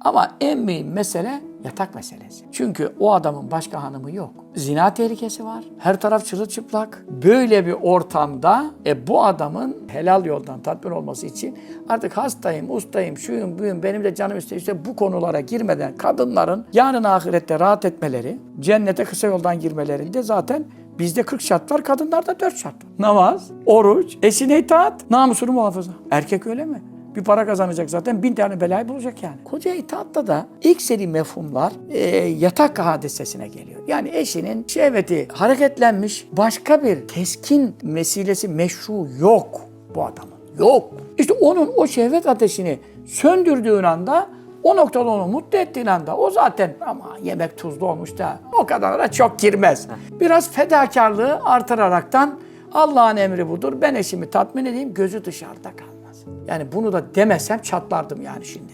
Ama en mühim mesele yatak meselesi. Çünkü o adamın başka hanımı yok. Zina tehlikesi var. Her taraf çırılçıplak. Böyle bir ortamda e, bu adamın helal yoldan tatmin olması için artık hastayım, ustayım, şuyum, buyum, benim de canım istiyor. İşte bu konulara girmeden kadınların yarın ahirette rahat etmeleri, cennete kısa yoldan girmelerinde zaten Bizde 40 şart var, kadınlarda 4 şart. Namaz, oruç, eşine itaat, namusunu muhafaza. Erkek öyle mi? Bir para kazanacak zaten bin tane belayı bulacak yani. Koca itaatta da ilk seri mefhumlar e, yatak hadisesine geliyor. Yani eşinin şehveti hareketlenmiş başka bir teskin mesilesi meşru yok bu adamın. Yok. İşte onun o şehvet ateşini söndürdüğün anda o noktada onu mutlu ettiğin anda o zaten ama yemek tuzlu olmuş da o kadar da çok girmez. Biraz fedakarlığı artıraraktan Allah'ın emri budur. Ben eşimi tatmin edeyim gözü dışarıda kalmaz. Yani bunu da demesem çatlardım yani şimdi.